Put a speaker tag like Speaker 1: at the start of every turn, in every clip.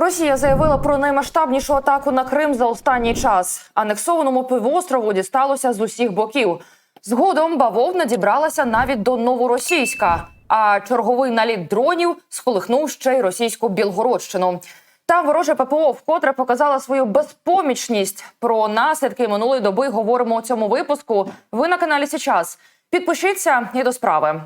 Speaker 1: Росія заявила про наймасштабнішу атаку на Крим за останній час. Анексованому півострову дісталося з усіх боків. Згодом бавовна дібралася навіть до новоросійська. А черговий наліт дронів сколихнув ще й російську Білгородщину. Там вороже ППО вкотре показала свою безпомічність. Про наслідки минулої доби говоримо у цьому випуску. Ви на каналі Січас. Підпишіться і до справи.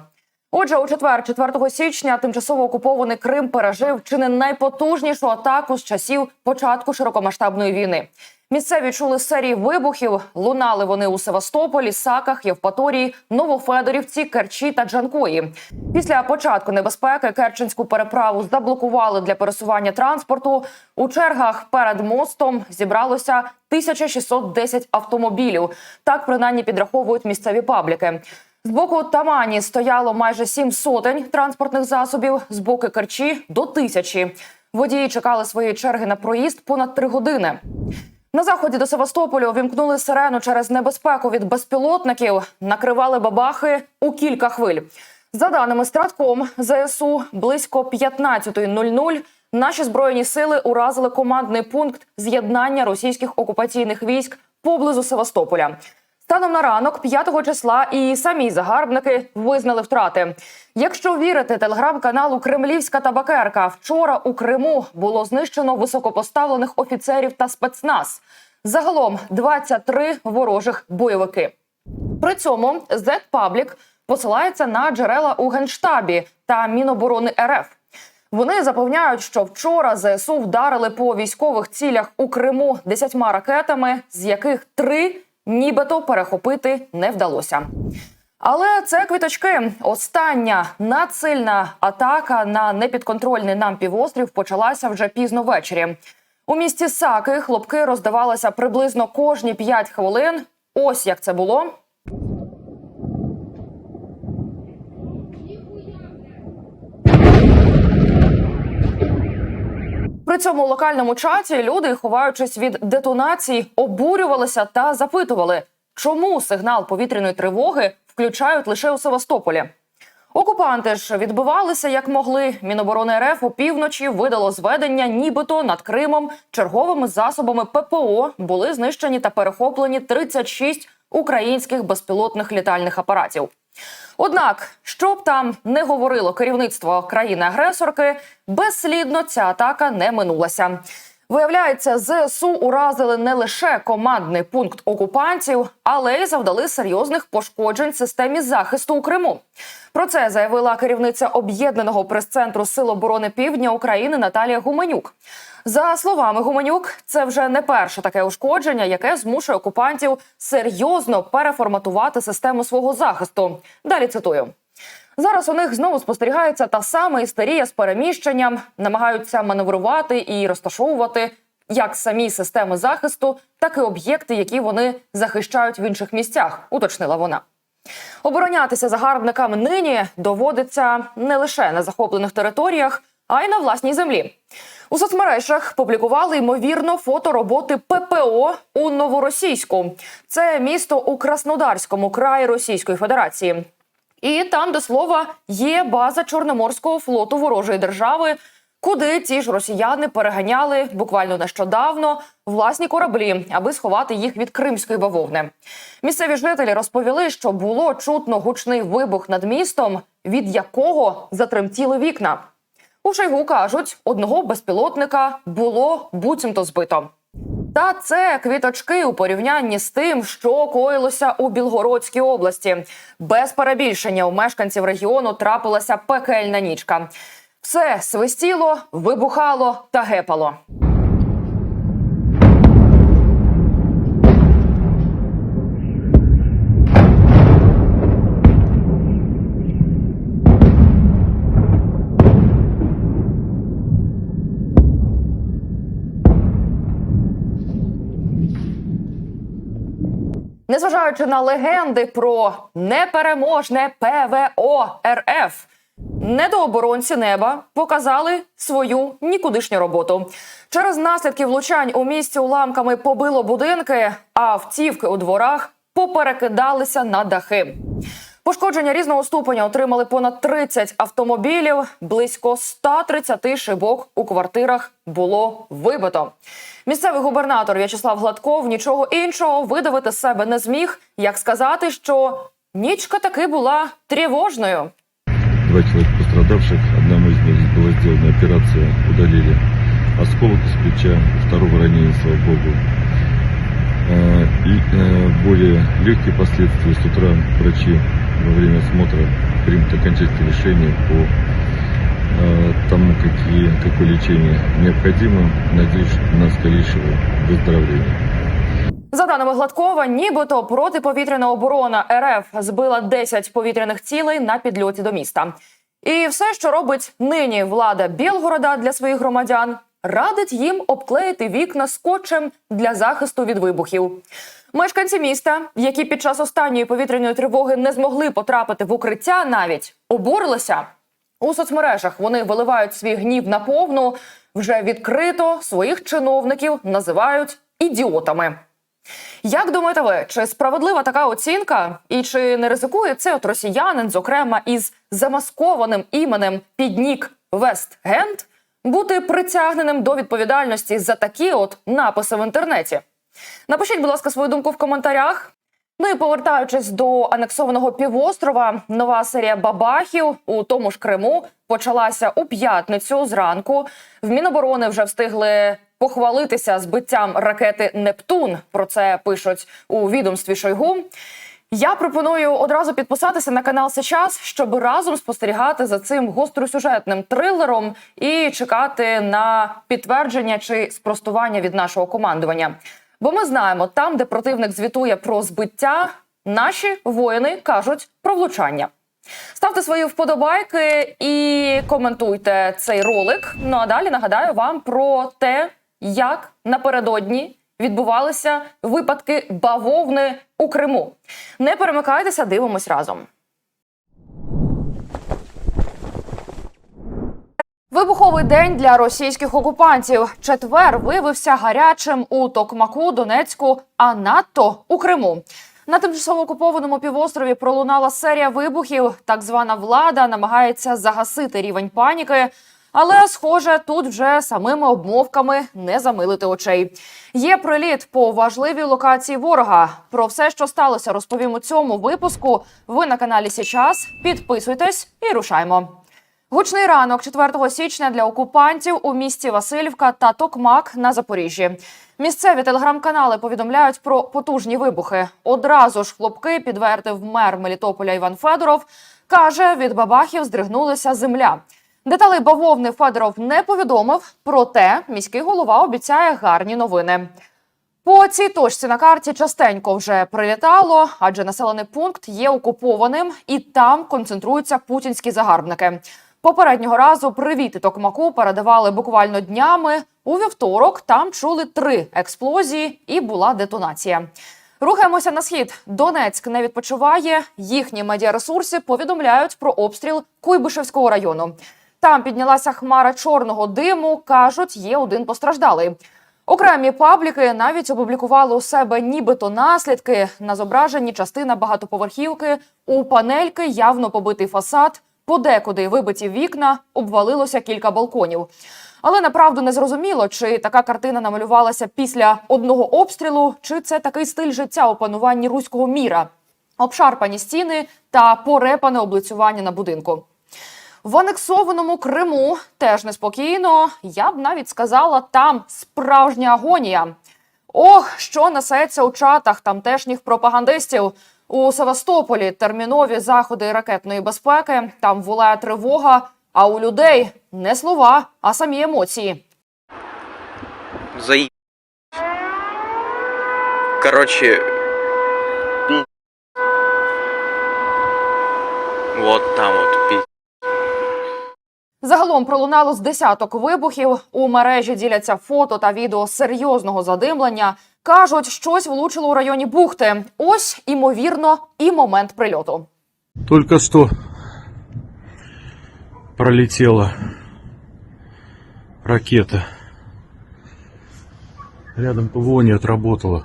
Speaker 1: Отже, у четвер, 4 січня, тимчасово окупований Крим пережив чи не найпотужнішу атаку з часів початку широкомасштабної війни. Місцеві чули серії вибухів. Лунали вони у Севастополі, Саках, Євпаторії, Новофедорівці, Керчі та Джанкої. Після початку небезпеки Керченську переправу заблокували для пересування транспорту. У чергах перед мостом зібралося 1610 автомобілів. Так принаймні підраховують місцеві пабліки. З боку Тамані стояло майже сім сотень транспортних засобів, з боку Керчі до тисячі. Водії чекали своєї черги на проїзд понад три години. На заході до Севастополя увімкнули сирену через небезпеку від безпілотників, накривали бабахи у кілька хвиль. За даними Стратком ЗСУ, близько 15.00 наші збройні сили уразили командний пункт з'єднання російських окупаційних військ поблизу Севастополя. Станом на ранок 5 числа і самі загарбники визнали втрати. Якщо вірити телеграм-каналу Кремлівська табакерка, вчора у Криму було знищено високопоставлених офіцерів та спецназ. Загалом 23 ворожих бойовики. При цьому Z-Public посилається на джерела у генштабі та Міноборони РФ. Вони запевняють, що вчора ЗСУ вдарили по військових цілях у Криму десятьма ракетами, з яких три нібито перехопити не вдалося. Але це квіточки. Остання надсильна атака на непідконтрольний нам півострів почалася вже пізно ввечері. У місті Саки хлопки роздавалися приблизно кожні 5 хвилин. Ось як це було. При цьому локальному чаті люди, ховаючись від детонацій, обурювалися та запитували, чому сигнал повітряної тривоги включають лише у Севастополі. Окупанти ж відбивалися як могли. Міноборони РФ опівночі видало зведення, нібито над Кримом черговими засобами ППО були знищені та перехоплені 36 українських безпілотних літальних апаратів. Однак, що б там не говорило керівництво країни-агресорки, безслідно ця атака не минулася. Виявляється, ЗСУ уразили не лише командний пункт окупантів, але й завдали серйозних пошкоджень системі захисту у Криму. Про це заявила керівниця об'єднаного прес-центру Сил оборони Півдня України Наталія Гуменюк. За словами Гуменюк, це вже не перше таке ушкодження, яке змушує окупантів серйозно переформатувати систему свого захисту. Далі цитую. Зараз у них знову спостерігається та сама істерія з переміщенням, намагаються маневрувати і розташовувати як самі системи захисту, так і об'єкти, які вони захищають в інших місцях, уточнила вона. Оборонятися загарбникам нині доводиться не лише на захоплених територіях, а й на власній землі. У соцмережах публікували ймовірно фото роботи ППО у Новоросійську. Це місто у Краснодарському краї Російської Федерації. І там, до слова, є база Чорноморського флоту ворожої держави, куди ці ж росіяни переганяли буквально нещодавно власні кораблі, аби сховати їх від кримської бавовни. Місцеві жителі розповіли, що було чутно гучний вибух над містом, від якого затремтіли вікна. У Шойгу кажуть, одного безпілотника було буцімто збито. Та це квіточки у порівнянні з тим, що коїлося у Білгородській області. Без перебільшення у мешканців регіону трапилася пекельна нічка. Все свистіло, вибухало та гепало. Незважаючи на легенди про непереможне ПВО РФ, недооборонці неба показали свою нікудишню роботу. Через наслідки влучань у місті уламками побило будинки, а автівки у дворах поперекидалися на дахи. Пошкодження різного ступеня отримали понад 30 автомобілів. Близько 130 шибок у квартирах було вибито. Місцевий губернатор В'ячеслав Гладков нічого іншого видавити з себе не зміг, як сказати, що нічка таки була тривожною.
Speaker 2: Два человека пострадавших. Одному из них была сделана операция, удалили осколок из плеча, у второго ранения, слава богу. Э, И э, более легкие последствия с утра врачи во время осмотра примут окончательное решение по э, тому, какие, какое лечение необходимо. Надеюсь на скорейшего выздоровления.
Speaker 1: За даними Гладкова, нібито протиповітряна оборона РФ збила 10 повітряних цілей на підльоті до міста. І все, що робить нині влада Білгорода для своїх громадян, радить їм обклеїти вікна скотчем для захисту від вибухів. Мешканці міста, які під час останньої повітряної тривоги не змогли потрапити в укриття, навіть обурилися. У соцмережах вони виливають свій гнів на повну. Вже відкрито своїх чиновників називають ідіотами. Як думаєте ви, чи справедлива така оцінка? І чи не ризикує це от росіянин, зокрема із замаскованим іменем піднік Вестгенд, бути притягненим до відповідальності за такі от написи в інтернеті? Напишіть, будь ласка, свою думку в коментарях. Ну і повертаючись до анексованого півострова, нова серія бабахів у тому ж Криму почалася у п'ятницю зранку. В Міноборони вже встигли похвалитися збиттям ракети Нептун. Про це пишуть у відомстві Шойгу. Я пропоную одразу підписатися на канал Сейчас, щоб разом спостерігати за цим гостросюжетним трилером і чекати на підтвердження чи спростування від нашого командування. Бо ми знаємо, там, де противник звітує про збиття, наші воїни кажуть про влучання. Ставте свої вподобайки і коментуйте цей ролик. Ну а далі нагадаю вам про те, як напередодні відбувалися випадки бавовни у Криму. Не перемикайтеся, дивимось разом. Вибуховий день для російських окупантів. Четвер виявився гарячим у Токмаку, Донецьку, а надто у Криму. На тимчасово окупованому півострові пролунала серія вибухів. Так звана влада намагається загасити рівень паніки. Але, схоже, тут вже самими обмовками не замилити очей. Є приліт по важливій локації ворога. Про все, що сталося, розповім у цьому випуску. Ви на каналі Січас. Підписуйтесь і рушаймо. Гучний ранок 4 січня для окупантів у місті Васильівка та Токмак на Запоріжжі. Місцеві телеграм-канали повідомляють про потужні вибухи. Одразу ж хлопки підтвердив мер Мелітополя Іван Федоров. Каже, від бабахів здригнулася земля. Деталей бавовни Федоров не повідомив, проте міський голова обіцяє гарні новини. По цій точці на карті частенько вже прилітало, адже населений пункт є окупованим і там концентруються путінські загарбники. Попереднього разу привіти Токмаку передавали буквально днями. У вівторок там чули три експлозії і була детонація. Рухаємося на схід. Донецьк не відпочиває. Їхні медіаресурси повідомляють про обстріл Куйбишевського району. Там піднялася хмара чорного диму. кажуть, є один постраждалий. Окремі пабліки навіть опублікували у себе нібито наслідки. На зображенні частина багатоповерхівки у панельки явно побитий фасад. Подекуди вибиті вікна, обвалилося кілька балконів. Але направду не зрозуміло, чи така картина намалювалася після одного обстрілу, чи це такий стиль життя у пануванні руського міра. Обшарпані стіни та порепане облицювання на будинку. В анексованому Криму теж неспокійно. Я б навіть сказала, там справжня агонія. Ох, що несеться у чатах тамтешніх пропагандистів. У Севастополі термінові заходи ракетної безпеки. Там волає тривога. А у людей не слова, а самі емоції.
Speaker 3: Заеб... Короче...
Speaker 1: Загалом пролунало з десяток вибухів. У мережі діляться фото та відео серйозного задимлення. Кажуть, щось влучило у районі бухти. Ось, імовірно, і момент прильоту.
Speaker 4: Только что пролетела ракета. Рядом ПВО не отработала.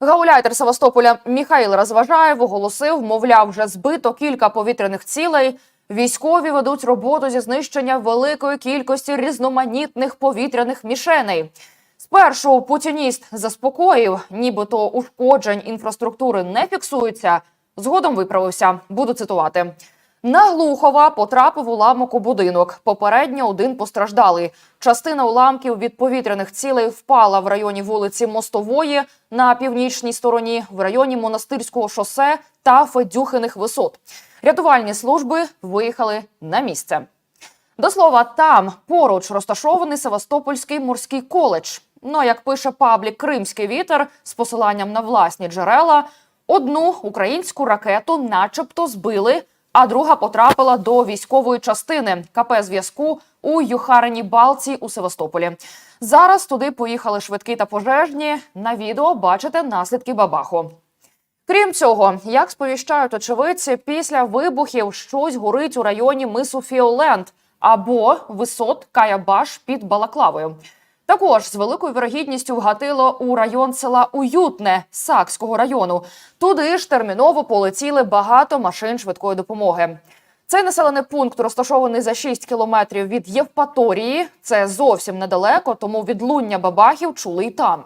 Speaker 1: Гауляйтер Севастополя Міхаїл Розважаєв оголосив, мовляв, вже збито кілька повітряних цілей. Військові ведуть роботу зі знищення великої кількості різноманітних повітряних мішеней. Спершу путініст заспокоїв, нібито ушкоджень інфраструктури не фіксується. Згодом виправився. Буду цитувати. На Глухова потрапив уламок у будинок. Попередньо один постраждалий. Частина уламків від повітряних цілей впала в районі вулиці Мостової на північній стороні, в районі Монастирського шосе та Федюхиних висот. Рятувальні служби виїхали на місце. До слова, там поруч розташований Севастопольський морський коледж. Ну, як пише паблік Кримський вітер з посиланням на власні джерела, одну українську ракету, начебто, збили, а друга потрапила до військової частини КП зв'язку у Юхарині Балці у Севастополі. Зараз туди поїхали швидкі та пожежні. На відео бачите наслідки бабаху. Крім цього, як сповіщають очевидці, після вибухів щось горить у районі мису Фіоленд або висот Каябаш під Балаклавою. Також з великою вірогідністю вгатило у район села Уютне Сакського району. Туди ж терміново полетіли багато машин швидкої допомоги. Цей населений пункт розташований за 6 кілометрів від Євпаторії. Це зовсім недалеко, тому відлуння бабахів чули й там.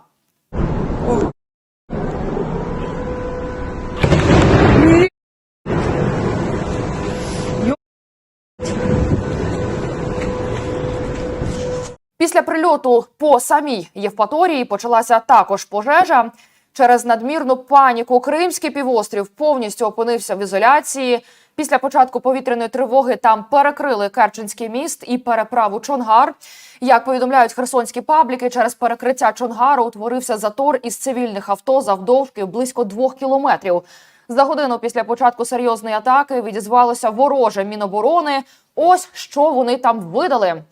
Speaker 1: Після прильоту по самій Євпаторії почалася також пожежа. Через надмірну паніку Кримський півострів повністю опинився в ізоляції. Після початку повітряної тривоги там перекрили Керченський міст і переправу Чонгар. Як повідомляють херсонські пабліки, через перекриття Чонгару утворився затор із цивільних авто завдовжки близько двох кілометрів. За годину після початку серйозної атаки відізвалося вороже міноборони. Ось що вони там видали.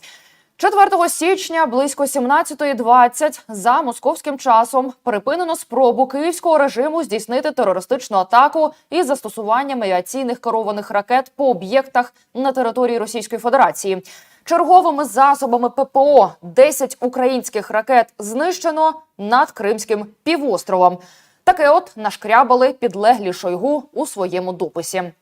Speaker 1: 4 січня близько 17.20 за московським часом припинено спробу київського режиму здійснити терористичну атаку із застосуванням авіаційних керованих ракет по об'єктах на території Російської Федерації. Черговими засобами ППО 10 українських ракет знищено над Кримським півостровом. Таке от нашкрябали підлеглі Шойгу у своєму дописі.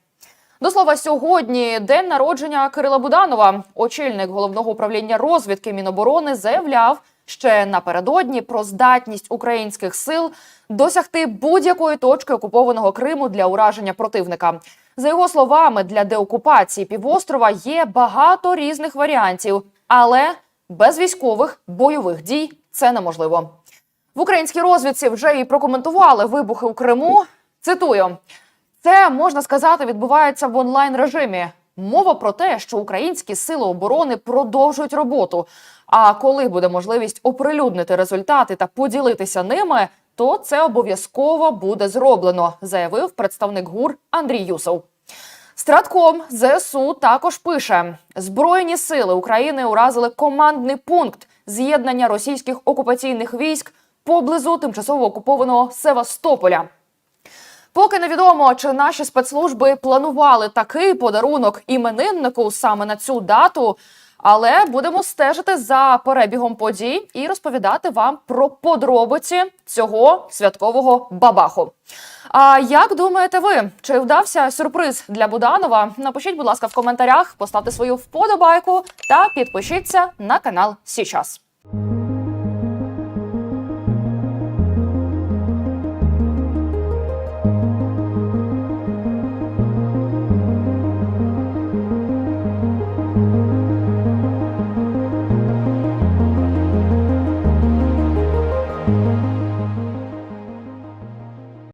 Speaker 1: До слова, сьогодні день народження Кирила Буданова. Очільник головного управління розвідки Міноборони заявляв ще напередодні про здатність українських сил досягти будь-якої точки окупованого Криму для ураження противника. За його словами, для деокупації півострова є багато різних варіантів, але без військових бойових дій це неможливо. В українській розвідці вже і прокоментували вибухи у Криму. Цитую. Це можна сказати відбувається в онлайн режимі. Мова про те, що українські сили оборони продовжують роботу. А коли буде можливість оприлюднити результати та поділитися ними, то це обов'язково буде зроблено, заявив представник ГУР Андрій Юсов. Стратком ЗСУ також пише: Збройні сили України уразили командний пункт з'єднання російських окупаційних військ поблизу тимчасово окупованого Севастополя. Поки невідомо, чи наші спецслужби планували такий подарунок імениннику саме на цю дату. Але будемо стежити за перебігом подій і розповідати вам про подробиці цього святкового бабаху. А як думаєте ви, чи вдався сюрприз для Буданова? Напишіть, будь ласка, в коментарях, поставте свою вподобайку та підпишіться на канал Січас.